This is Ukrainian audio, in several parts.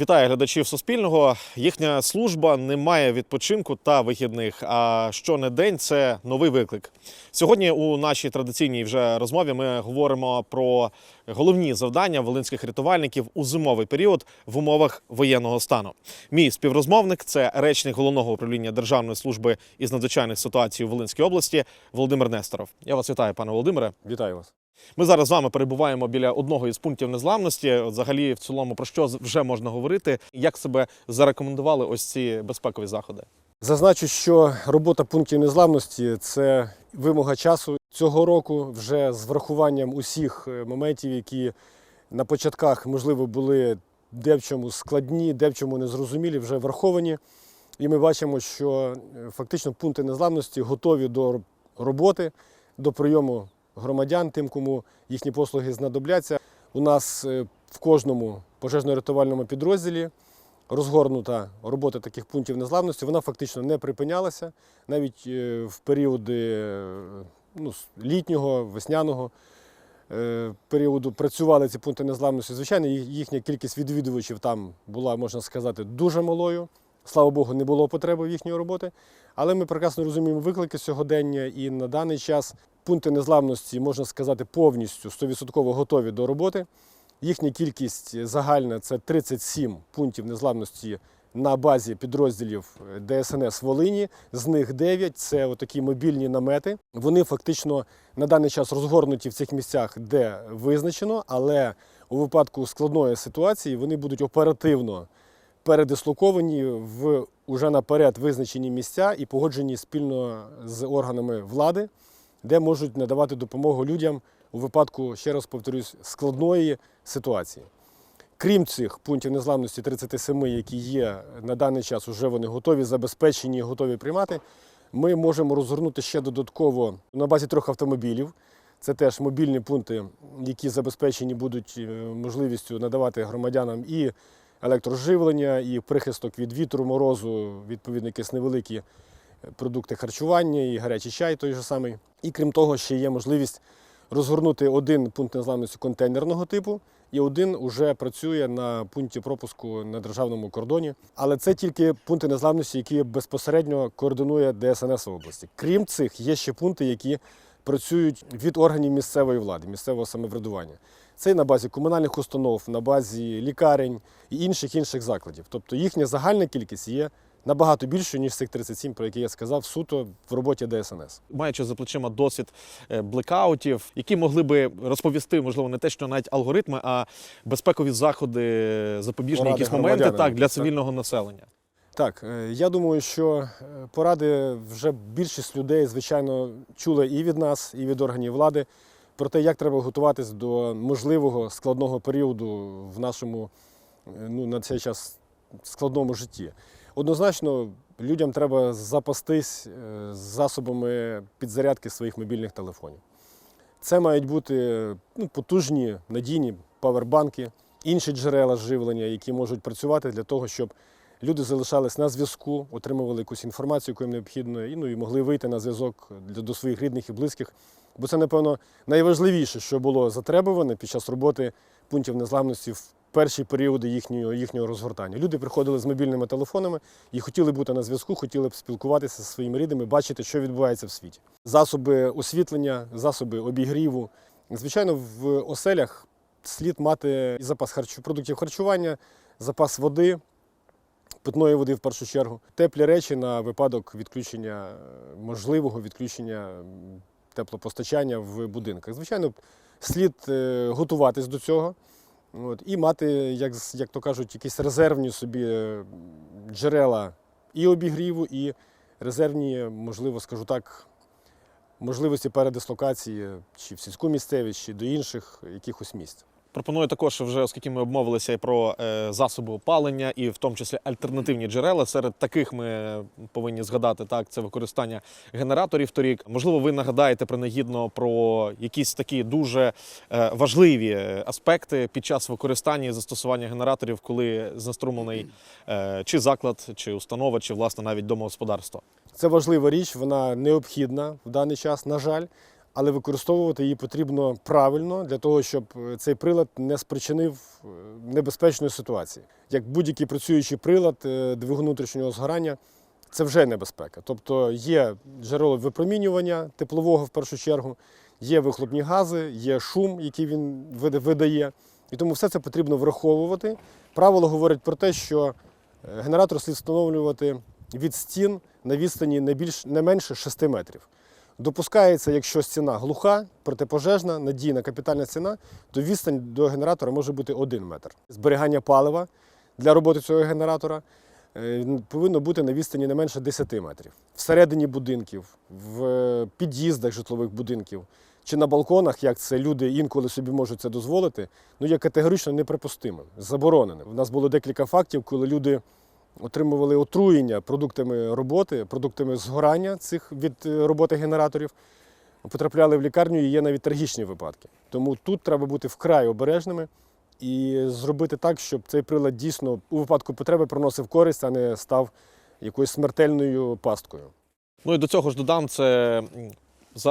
Вітаю глядачів Суспільного. Їхня служба не має відпочинку та вихідних. А щонедень це новий виклик. Сьогодні у нашій традиційній вже розмові ми говоримо про головні завдання волинських рятувальників у зимовий період в умовах воєнного стану. Мій співрозмовник це речник головного управління Державної служби із надзвичайних ситуацій у Волинській області Володимир Несторов. Я вас вітаю, пане Володимире. Вітаю вас. Ми зараз з вами перебуваємо біля одного із пунктів незламності. Взагалі, в цілому, про що вже можна говорити? Як себе зарекомендували ось ці безпекові заходи? Зазначу, що робота пунктів незламності це вимога часу цього року, вже з врахуванням усіх е, моментів, які на початках, можливо, були де в чому складні, де в чому незрозумілі, вже враховані. І ми бачимо, що е, фактично пункти незламності готові до роботи, до прийому громадян, тим, кому їхні послуги знадобляться. У нас е, в кожному пожежно-рятувальному підрозділі розгорнута робота таких пунктів незламності, вона фактично не припинялася навіть е, в періоди е, ну, літнього, весняного періоду працювали ці пункти незламності. Звичайно, їхня кількість відвідувачів там була, можна сказати, дуже малою. Слава Богу, не було потреби в їхньої роботи. Але ми прекрасно розуміємо виклики сьогодення, і на даний час пункти незламності, можна сказати, повністю 100% готові до роботи. Їхня кількість загальна це 37 пунктів незламності на базі підрозділів ДСНС Волині. З них 9 це отакі мобільні намети. Вони фактично на даний час розгорнуті в цих місцях, де визначено, але у випадку складної ситуації вони будуть оперативно передислоковані в уже наперед визначені місця і погоджені спільно з органами влади, де можуть надавати допомогу людям у випадку, ще раз повторюсь, складної ситуації. Крім цих пунктів незламності 37, які є на даний час, вже вони готові, забезпечені, готові приймати. Ми можемо розгорнути ще додатково на базі трьох автомобілів. Це теж мобільні пункти, які забезпечені будуть е, можливістю надавати громадянам і електроживлення, і прихисток від вітру, морозу, відповідно, якісь невеликі продукти харчування, і гарячий чай той же самий. І крім того, ще є можливість розгорнути один пункт незламності контейнерного типу, і один уже працює на пункті пропуску на державному кордоні. Але це тільки пункти незламності, які безпосередньо координує ДСНС в області. Крім цих, є ще пункти, які працюють від органів місцевої влади, місцевого самоврядування. Це на базі комунальних установ, на базі лікарень і інших інших закладів. Тобто їхня загальна кількість є набагато більшою, ніж цих 37, про які я сказав, суто в роботі ДСНС. Маючи за плечима досвід е, блекаутів, які могли би розповісти, можливо, не те, що навіть алгоритми, а безпекові заходи, запобіжні Поради якісь моменти так, для так. цивільного населення. Так, е, я думаю, що е, поради вже більшість людей, звичайно, чули і від нас, і від органів влади про те, як треба готуватись до можливого складного періоду в нашому е, ну, на цей час складному житті. Однозначно, людям треба запастись е, засобами підзарядки своїх мобільних телефонів. Це мають бути ну, потужні, надійні павербанки, інші джерела живлення, які можуть працювати для того, щоб люди залишались на зв'язку, отримували якусь інформацію, яку їм необхідно, і, ну, і могли вийти на зв'язок до своїх рідних і близьких. Бо це, напевно, найважливіше, що було затребуване під час роботи пунктів незламності в перші періоди їхнього, їхнього розгортання. Люди приходили з мобільними телефонами і хотіли бути на зв'язку, хотіли б спілкуватися зі своїми рідними, бачити, що відбувається в світі. Засоби освітлення, засоби обігріву. Звичайно, в оселях слід мати і запас харчу, продуктів харчування, запас води, питної води в першу чергу, теплі речі на випадок відключення, можливого відключення теплопостачання в будинках. Звичайно, слід е, готуватись до цього. От, і мати, як, як то кажуть, якісь резервні собі е, джерела і обігріву, і резервні, можливо, скажу так, можливості передислокації чи в сільську місцевість, чи до інших якихось місць. Пропоную також, вже оскільки ми обмовилися і про е, засоби опалення, і в тому числі альтернативні джерела. Серед таких ми повинні згадати так, це використання генераторів торік. Можливо, ви нагадаєте принагідно про якісь такі дуже е, важливі аспекти під час використання і застосування генераторів, коли заструмлений е, чи заклад, чи установа, чи власне навіть домогосподарство. Це важлива річ, вона необхідна в даний час, на жаль. Але використовувати її потрібно правильно для того, щоб е, цей прилад не спричинив е, небезпечної ситуації. Як будь-який працюючий прилад е, двигун внутрішнього згорання, це вже небезпека. Тобто є джерело випромінювання теплового в першу чергу, є вихлопні гази, є шум, який він видає. І тому все це потрібно враховувати. Правило говорить про те, що генератор слід встановлювати від стін на відстані не, більш, не менше 6 метрів. Допускається, якщо стіна глуха, протипожежна, надійна капітальна стіна, то відстань до генератора може бути 1 метр. Зберігання палива для роботи цього генератора е, повинно бути на відстані не менше 10 метрів. Всередині будинків, в е, під'їздах житлових будинків чи на балконах, як це люди інколи собі можуть це дозволити, ну є категорично неприпустимим, забороненим. У нас було декілька фактів, коли люди отримували отруєння продуктами роботи, продуктами згорання цих від е, роботи генераторів, потрапляли в лікарню і є навіть трагічні випадки. Тому тут треба бути вкрай обережними і зробити так, щоб цей прилад дійсно у випадку потреби приносив користь, а не став якоюсь смертельною пасткою. Ну і до цього ж додам це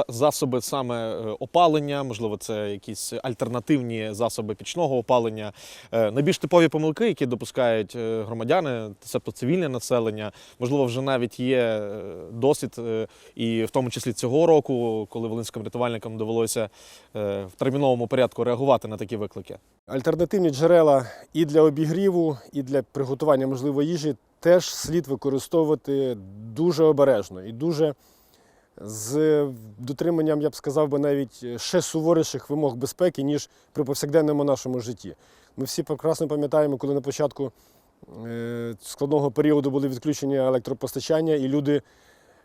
засоби саме е, опалення, можливо, це якісь альтернативні засоби пічного опалення. Е, Найбільш типові помилки, які допускають е, громадяни, тобто цивільне населення, можливо, вже навіть є досвід, і в тому числі цього року, коли волинським рятувальникам довелося в терміновому порядку реагувати на такі виклики. Альтернативні джерела і для обігріву, і для приготування можливо їжі теж слід використовувати дуже обережно і дуже з дотриманням, я б сказав би, навіть ще суворіших вимог безпеки, ніж при повсякденному нашому житті. Ми всі прекрасно пам'ятаємо, коли на початку е, складного періоду були відключення електропостачання, і люди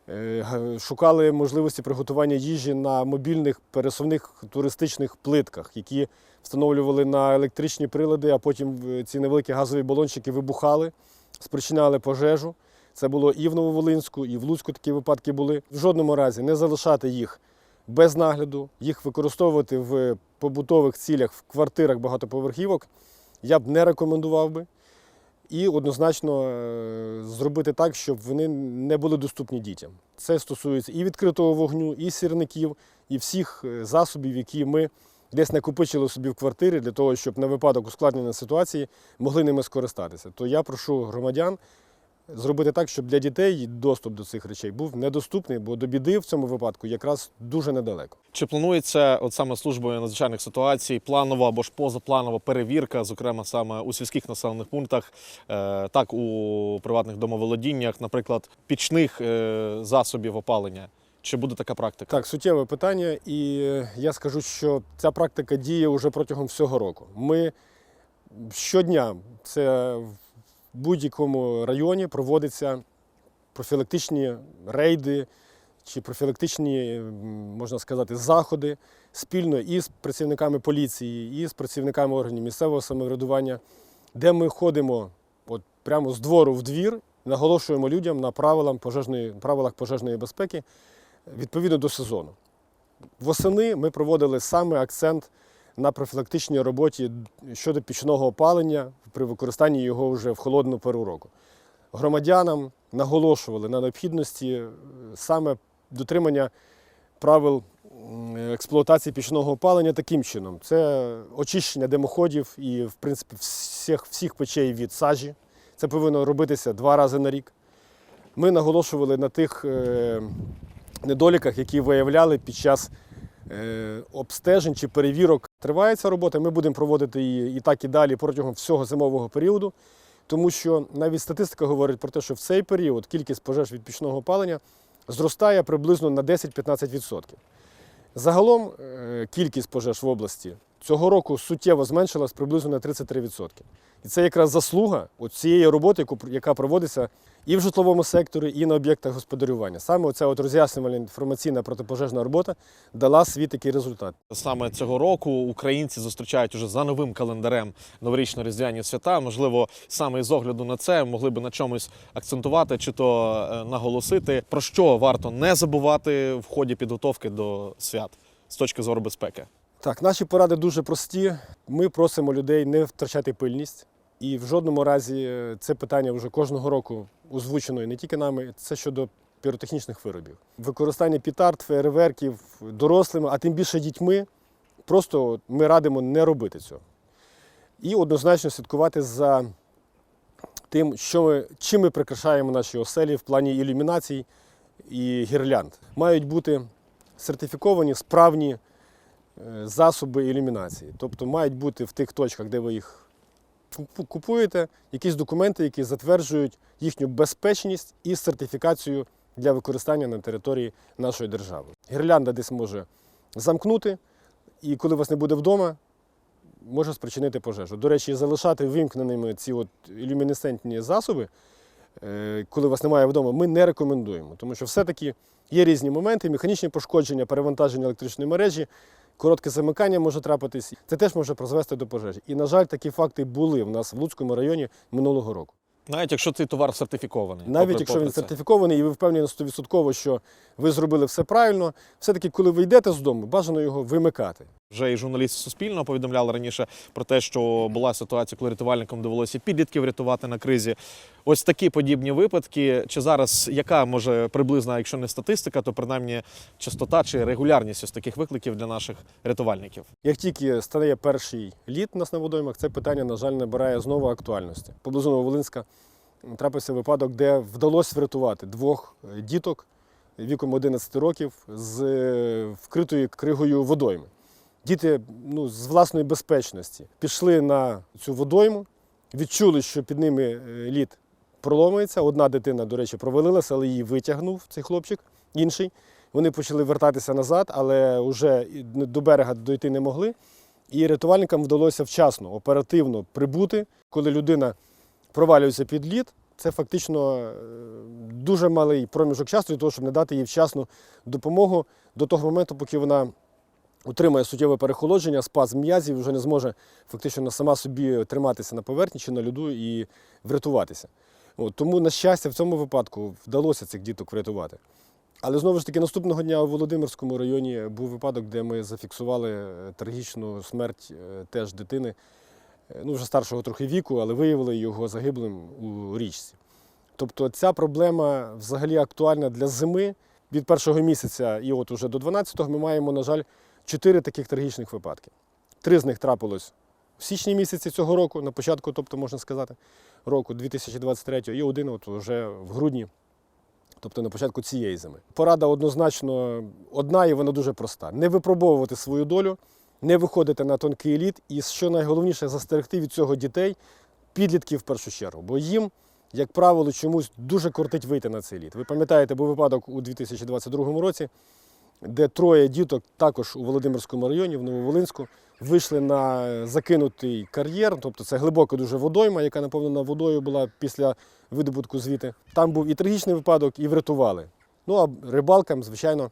е, шукали можливості приготування їжі на мобільних пересувних туристичних плитках, які встановлювали на електричні прилади, а потім е, ці невеликі газові балончики вибухали, спричиняли пожежу. Це було і в Нововолинську, і в Луцьку такі випадки були. В жодному разі не залишати їх без нагляду, їх використовувати в побутових цілях в квартирах багатоповерхівок я б не рекомендував би. І однозначно е, зробити так, щоб вони не були доступні дітям. Це стосується і відкритого вогню, і сірників, і всіх е, засобів, які ми десь накопичили собі в квартирі для того, щоб на випадок ускладнення ситуації могли ними скористатися. То я прошу громадян зробити так, щоб для дітей доступ до цих речей був недоступний, бо до біди в цьому випадку якраз дуже недалеко. Чи планується от саме службою надзвичайних ситуацій планова або ж позапланова перевірка, зокрема саме у сільських населених пунктах, е, так у приватних домоволодіннях, наприклад, пічних е, засобів опалення? Чи буде така практика? Так, суттєве питання, і е, я скажу, що ця практика діє вже протягом всього року. Ми щодня це в будь-якому районі проводяться профілактичні рейди чи профілактичні, можна сказати, заходи спільно і з працівниками поліції, і з працівниками органів місцевого самоврядування, де ми ходимо от прямо з двору в двір, наголошуємо людям на правилах пожежної, правилах пожежної безпеки відповідно до сезону. Восени ми проводили саме акцент на профілактичній роботі щодо пічного опалення при використанні його вже в холодну пору року. Громадянам наголошували на необхідності е, саме дотримання правил експлуатації пічного опалення таким чином: це очищення димоходів і, в принципі, всіх, всіх печей від сажі. Це повинно робитися два рази на рік. Ми наголошували на тих е, недоліках, які виявляли під час обстежень чи перевірок. Триває ця робота, ми будемо проводити її і так і далі протягом всього зимового періоду, тому що навіть статистика говорить про те, що в цей період кількість пожеж від пічного опалення зростає приблизно на 10-15%. Загалом е, кількість пожеж в області цього року суттєво зменшилась приблизно на 33%. І це якраз заслуга цієї роботи, яка проводиться і в житловому секторі, і на об'єктах господарювання. Саме оця от роз'яснювальна інформаційна протипожежна робота дала свій такий результат. Саме цього року українці зустрічають уже за новим календарем новорічно-різдвяні свята. Можливо, саме з огляду на це могли би на чомусь акцентувати чи то е, наголосити, про що варто не забувати в ході підготовки до свят з точки зору безпеки. Так, наші поради дуже прості. Ми просимо людей не втрачати пильність. І в жодному разі е, це питання вже кожного року озвучено і не тільки нами. Це щодо піротехнічних виробів. Використання пітард, фейерверків дорослими, а тим більше дітьми, просто ми радимо не робити цього. І однозначно слідкувати за тим, що ми, чим ми прикрашаємо наші оселі в плані ілюмінацій і гірлянд. Мають бути сертифіковані справні е, засоби ілюмінації. Тобто мають бути в тих точках, де ви їх купуєте, якісь документи, які затверджують їхню безпечність і сертифікацію для використання на території нашої держави. Гірлянда десь може замкнути, і коли вас не буде вдома, може спричинити пожежу. До речі, залишати вимкненими ці от ілюмінесцентні засоби, е, коли вас немає вдома, ми не рекомендуємо, тому що все-таки є різні моменти, механічні пошкодження, перевантаження електричної мережі, коротке замикання може трапитись. Це теж може призвести до пожежі. І, на жаль, такі факти були в нас в Луцькому районі минулого року. Навіть якщо цей товар сертифікований. Навіть попри- якщо він це. сертифікований і ви впевнені 100%, що ви зробили все правильно, все-таки, коли ви йдете з дому, бажано його вимикати. Вже і журналісти Суспільного повідомляли раніше про те, що була ситуація, коли рятувальникам довелося підлітків рятувати на кризі. Ось такі подібні випадки. Чи зараз яка може приблизна, якщо не статистика, то принаймні частота чи регулярність ось таких викликів для наших рятувальників? Як тільки стає перший лід у нас на водоймах, це питання, на жаль, набирає знову актуальності. Поблизу Нововолинська трапився випадок, де вдалося врятувати двох е, діток віком 11 років з е, вкритою кригою водойми. Діти ну, з власної безпечності пішли на цю водойму, відчули, що під ними е, лід проломується. Одна дитина, до речі, провалилася, але її витягнув цей хлопчик, інший. Вони почали вертатися назад, але вже до берега дойти не могли. І рятувальникам вдалося вчасно, оперативно прибути, коли людина провалюється під лід. Це фактично е, дуже малий проміжок часу для того, щоб не дати їй вчасну допомогу до того моменту, поки вона отримає суттєве перехолодження, спазм м'язів, вже не зможе фактично сама собі триматися на поверхні чи на льоду і врятуватися. От, тому, на щастя, в цьому випадку вдалося цих діток врятувати. Але знову ж таки, наступного дня у Володимирському районі був випадок, де ми зафіксували е, трагічну смерть е, теж дитини, е, ну вже старшого трохи віку, але виявили його загиблим у річці. Тобто ця проблема взагалі актуальна для зими. Від першого місяця і от уже до 12-го ми маємо, на жаль, чотири таких трагічних випадки. Три з них трапилось в січні місяці цього року, на початку, тобто можна сказати, року 2023, і один от вже в грудні тобто на початку цієї зими. Порада однозначно одна і вона дуже проста: не випробовувати свою долю, не виходити на тонкий лід, і що найголовніше, застерегти від цього дітей, підлітків в першу чергу, бо їм. Як правило, чомусь дуже кортить вийти на цей лід. Ви пам'ятаєте, був випадок у 2022 році, де троє діток також у Володимирському районі, в Нововолинську, вийшли на закинутий кар'єр, тобто це глибока дуже водойма, яка наповнена водою була після видобутку звідти. Там був і трагічний випадок, і врятували. Ну а рибалкам, звичайно,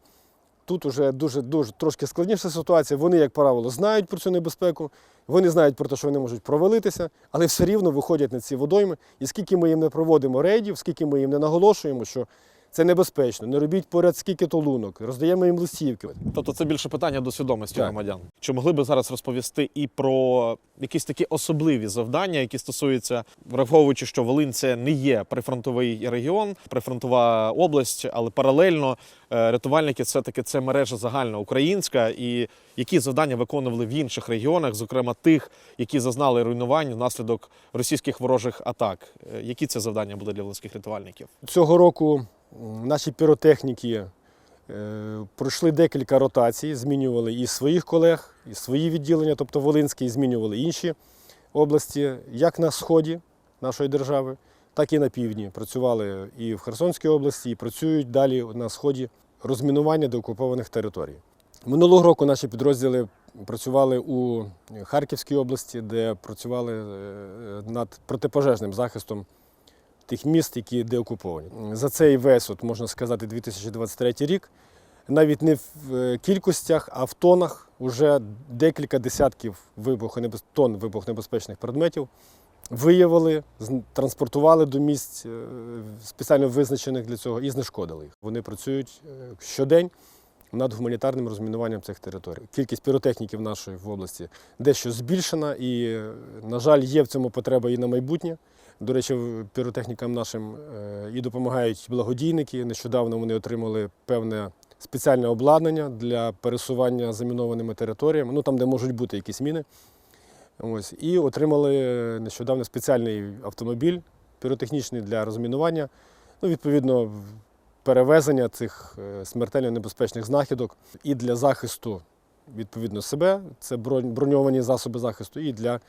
тут уже дуже, дуже трошки складніша ситуація. Вони, як правило, знають про цю небезпеку, вони знають про те, що вони можуть провалитися, але все рівно виходять на ці водойми. І скільки ми їм не проводимо рейдів, скільки ми їм не наголошуємо, що це небезпечно, не робіть поряд скільки то лунок, роздаємо їм листівки. Тобто це більше питання до свідомості Так. громадян. Чи могли би зараз розповісти і про якісь такі особливі завдання, які стосуються, враховуючи, що Волинь це не є прифронтовий регіон, прифронтова область, але паралельно е, рятувальники все таки це мережа загальноукраїнська, і які завдання виконували в інших регіонах, зокрема тих, які зазнали руйнувань внаслідок російських ворожих атак. Е, Які це завдання були для волинських рятувальників? Цього року наші піротехніки е, пройшли декілька ротацій, змінювали і своїх колег, і свої відділення, тобто Волинський, змінювали інші області, як на сході нашої держави, так і на півдні. Працювали і в Херсонській області, і працюють далі на сході розмінування деокупованих територій. Минулого року наші підрозділи працювали у Харківській області, де працювали е, над протипожежним захистом тих міст, які деокуповані. За цей весь, от, можна сказати, 2023 рік, навіть не в е, кількостях, а в тонах вже декілька десятків вибухонебез... тонн вибухонебезпечних предметів виявили, транспортували до місць е, спеціально визначених для цього і знешкодили їх. Вони працюють е, щодень над гуманітарним розмінуванням цих територій. Кількість піротехніків нашої в області дещо збільшена, і, на жаль, є в цьому потреба і на майбутнє. До речі, піротехнікам нашим е, і допомагають благодійники. Нещодавно вони отримали певне спеціальне обладнання для пересування замінованими територіями, ну там, де можуть бути якісь міни. Ось, і отримали е, нещодавно спеціальний автомобіль піротехнічний для розмінування. Ну, відповідно, перевезення цих е, смертельно небезпечних знахідок і для захисту відповідно себе, це броньовані засоби захисту, і для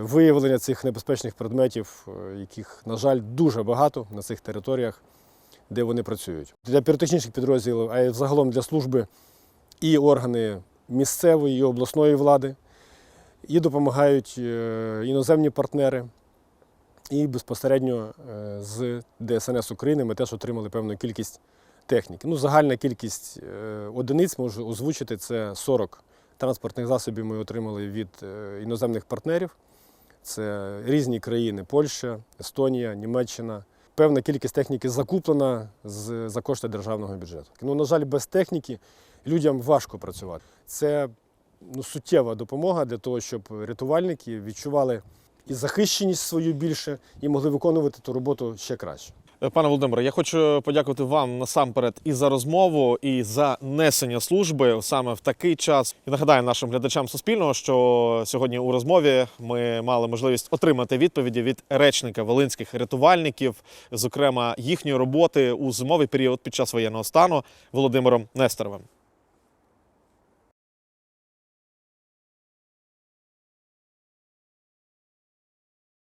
виявлення цих небезпечних предметів, е, яких, на жаль, дуже багато на цих територіях, де вони працюють. Для піротехнічних підрозділів, а й взагалом для служби і органи місцевої і обласної влади, і допомагають е, іноземні партнери. І безпосередньо е, з ДСНС України ми теж отримали певну кількість техніки. Ну, загальна кількість е, одиниць можу озвучити це 40 транспортних засобів ми отримали від е, іноземних партнерів. Це різні країни: Польща, Естонія, Німеччина. Певна кількість техніки закуплена з, за кошти державного бюджету. Ну, на жаль, без техніки людям важко працювати. Це ну, суттєва допомога для того, щоб рятувальники відчували і захищеність свою більше, і могли виконувати ту роботу ще краще. Пане Володимире, я хочу подякувати вам насамперед і за розмову, і за несення служби саме в такий час. І нагадаю нашим глядачам Суспільного, що сьогодні у розмові ми мали можливість отримати відповіді від речника волинських рятувальників, зокрема їхньої роботи у зимовий період під час воєнного стану Володимиром Нестеровим.